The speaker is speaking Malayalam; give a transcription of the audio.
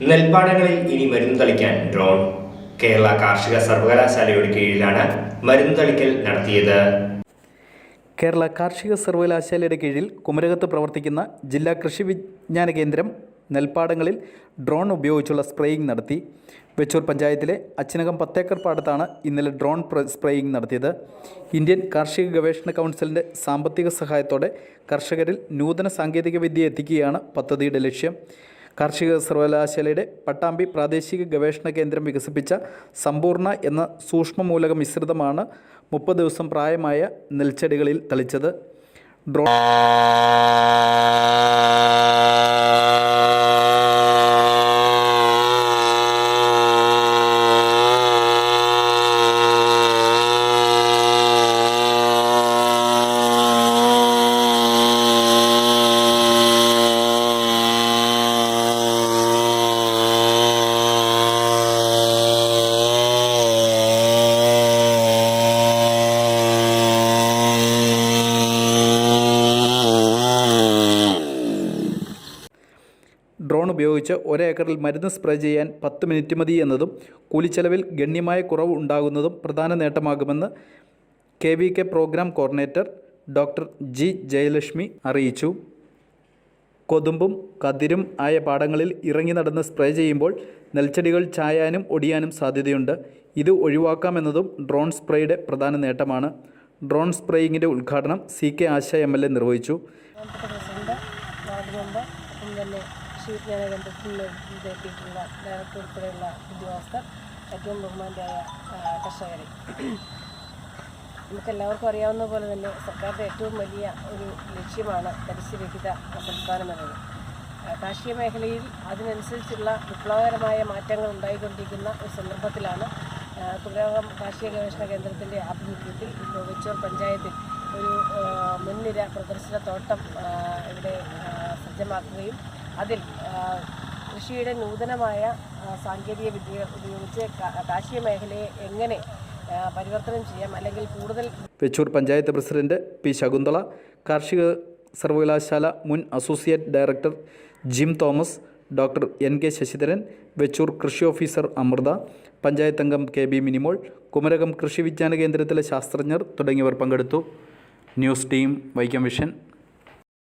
നെൽപ്പാടങ്ങളിൽ ഇനി മരുന്ന് തളിക്കാൻ ഡ്രോൺ കേരള കാർഷിക സർവകലാശാലയുടെ കീഴിലാണ് മരുന്ന് തളിക്കൽ നടത്തിയത്. കേരള കാർഷിക സർവകലാശാലയുടെ കീഴിൽ കുമരകത്ത് പ്രവർത്തിക്കുന്ന ജില്ലാ കൃഷി വിജ്ഞാന കേന്ദ്രം നെൽപ്പാടങ്ങളിൽ ഡ്രോൺ ഉപയോഗിച്ചുള്ള സ്പ്രേയിങ് നടത്തി. വെച്ചൂർ പഞ്ചായത്തിലെ അച്ചിനകം പത്തേക്കർ പാടത്താണ് ഇന്നലെ ഡ്രോൺ സ്പ്രേയിങ് നടത്തിയത്. ഇന്ത്യൻ കാർഷിക ഗവേഷണ കൗൺസിലിന്റെ സാമ്പത്തിക സഹായത്തോടെ കർഷകരിൽ നൂതന സാങ്കേതിക വിദ്യ എത്തിക്കുകയാണ് പദ്ധതിയുടെ ലക്ഷ്യം. കാർഷിക സർവകലാശാലയുടെ പട്ടാമ്പി പ്രാദേശിക ഗവേഷണ കേന്ദ്രം വികസിപ്പിച്ച സമ്പൂർണ എന്ന സൂക്ഷ്മമൂലക മിശ്രിതമാണ് മുപ്പത് ദിവസം പ്രായമായ നെൽച്ചെടികളിൽ തളിച്ചത്. ഡ്രോൺ ഡ്രോൺ ഉപയോഗിച്ച് ഒരേക്കറിൽ മരുന്ന് സ്പ്രേ ചെയ്യാൻ പത്ത് മിനിറ്റ് മതി എന്നതും കൂലിച്ചെലവിൽ ഗണ്യമായ കുറവ് ഉണ്ടാകുന്നതും പ്രധാന നേട്ടമാകുമെന്ന് K V K programme coordinator doctor G Jayalakshmi അറിയിച്ചു. കൊതുമ്പും കതിരും ആയ പാടങ്ങളിൽ ഇറങ്ങി നടന്ന് സ്പ്രേ ചെയ്യുമ്പോൾ നെൽച്ചെടികൾ ചായാനും ഒടിയാനും സാധ്യതയുണ്ട്. ഇത് ഒഴിവാക്കാമെന്നതും ഡ്രോൺ സ്പ്രേയുടെ പ്രധാന നേട്ടമാണ്. ഡ്രോൺ സ്പ്രേയിങ്ങിന്റെ ഉദ്ഘാടനം C K Asha M L A നിർവഹിച്ചു. പ്രസിഡന്റ് ഫുള്ള് വിജ്ഞാന ഡയറക്ടർ ഉൾപ്പെടെയുള്ള ഉദ്യോഗസ്ഥർ ഏറ്റവും ബഹുമാന്റായ കർഷകരെ നമുക്കെല്ലാവർക്കും അറിയാവുന്ന പോലെ തന്നെ സർക്കാരിന്റെ ഏറ്റവും വലിയ ഒരു ലക്ഷ്യമാണ് പരിസ്ഥിതിരഹിത സംസ്ഥാനം എന്നത് കാർഷിക മേഖലയിൽ അതിനനുസരിച്ചുള്ള വിപ്ലവകരമായ മാറ്റങ്ങൾ ഉണ്ടായിക്കൊണ്ടിരിക്കുന്ന ഒരു സന്ദർഭത്തിലാണ് കുമരകം കാർഷിക ഗവേഷണ കേന്ദ്രത്തിന്റെ ആഭിമുഖ്യത്തിൽ ഇപ്പോൾ വെച്ചൂർ പഞ്ചായത്തിൽ ഒരു മുൻനിര പ്രദർശന തോട്ടം ഇവിടെ സജ്ജമാക്കുകയും അതിൽ കൃഷിയുടെ നൂതനമായ സാങ്കേതിക വിദ്യ ഉപയോഗിച്ച് കാർഷിക മേഖലയെ എങ്ങനെ പരിവർത്തനം ചെയ്യാം അല്ലെങ്കിൽ കൂടുതൽ വെച്ചൂർ പഞ്ചായത്ത് പ്രസിഡന്റ് പി ശകുന്തള കാർഷിക സർവകലാശാല മുൻ associate director Jim Thomas doctor N K Sasidharan Vechoor കൃഷി ഓഫീസർ അമൃത പഞ്ചായത്ത് അംഗം കെ ബി മിനിമോൾ കുമരകം കൃഷി വിജ്ഞാന കേന്ദ്രത്തിലെ ശാസ്ത്രജ്ഞർ തുടങ്ങിയവർ പങ്കെടുത്തു. News team Vaikom vision.